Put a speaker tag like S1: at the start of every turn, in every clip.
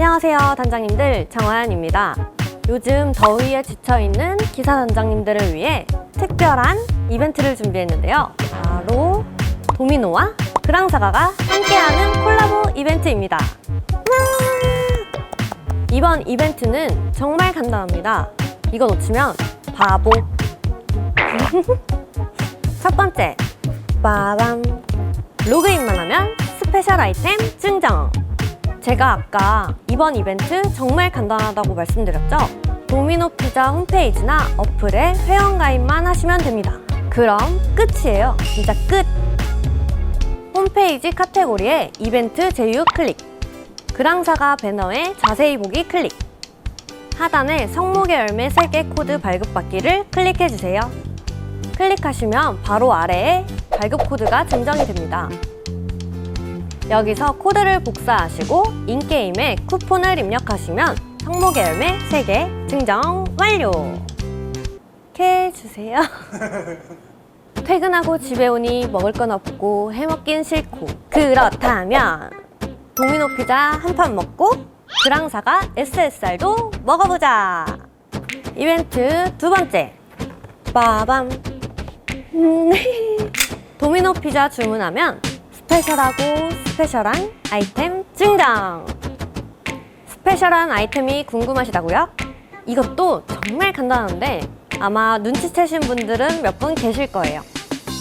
S1: 안녕하세요, 단장님들. 장화연입니다. 요즘 더위에 지쳐있는 기사 단장님들을 위해 특별한 이벤트를 준비했는데요. 바로 도미노와 그랑사가가 함께하는 콜라보 이벤트입니다. 이번 이벤트는 정말 간단합니다. 이거 놓치면 바보. 첫 번째, 빠밤. 로그인만 하면 스페셜 아이템 증정. 제가 아까 이번 이벤트 정말 간단하다고 말씀드렸죠? 도미노 피자 홈페이지나 어플에 회원가입만 하시면 됩니다. 그럼 끝이에요. 진짜 끝! 홈페이지 카테고리에 이벤트 제휴 클릭. 그랑사가 배너에 자세히 보기 클릭. 하단에 성목의 열매 3개 코드 발급받기를 클릭해주세요. 클릭하시면 바로 아래에 발급 코드가 증정이 됩니다. 여기서 코드를 복사하시고 인게임에 쿠폰을 입력하시면 성목의 열매 3개 증정 완료! 이렇게 해주세요. 퇴근하고 집에 오니 먹을 건 없고 해먹긴 싫고 그렇다면 도미노 피자 한 판 먹고 그랑사가 SSR도 먹어보자! 이벤트 두 번째 빠밤 음, 도미노 피자 주문하면 스페셜하고 스페셜한 아이템 증정! 스페셜한 아이템이 궁금하시다고요? 이것도 정말 간단한데 아마 눈치채신 분들은 몇 분 계실 거예요.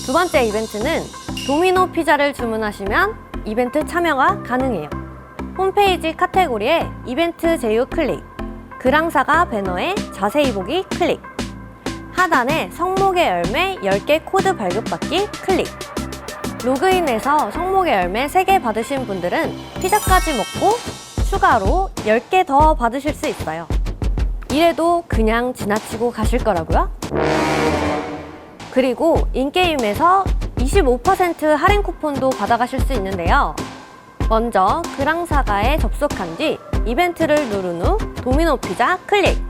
S1: 두 번째 이벤트는 도미노 피자를 주문하시면 이벤트 참여가 가능해요. 홈페이지 카테고리에 이벤트 제휴 클릭, 그랑사가 배너에 자세히 보기 클릭, 하단에 성목의 열매 10개 코드 발급받기 클릭. 로그인해서 성목의 열매 3개 받으신 분들은 피자까지 먹고 추가로 10개 더 받으실 수 있어요. 이래도 그냥 지나치고 가실 거라고요? 그리고 인게임에서 25% 할인 쿠폰도 받아가실 수 있는데요. 먼저 그랑사가에 접속한 뒤 이벤트를 누른 후 도미노 피자 클릭.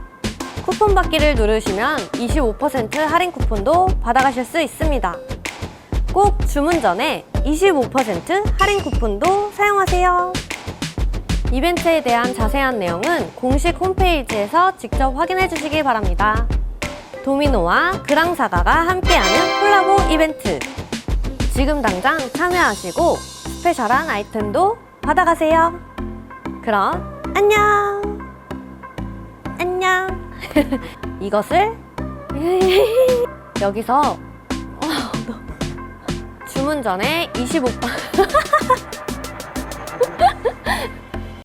S1: 쿠폰 받기를 누르시면 25% 할인 쿠폰도 받아가실 수 있습니다. 꼭 주문 전에 25% 할인 쿠폰도 사용하세요. 이벤트에 대한 자세한 내용은 공식 홈페이지에서 직접 확인해 주시기 바랍니다. 도미노와 그랑사가가 함께하는 콜라보 이벤트. 지금 당장 참여하시고 스페셜한 아이템도 받아가세요. 그럼 안녕! 안녕! 이것을 여기서 어, 주문 전에 25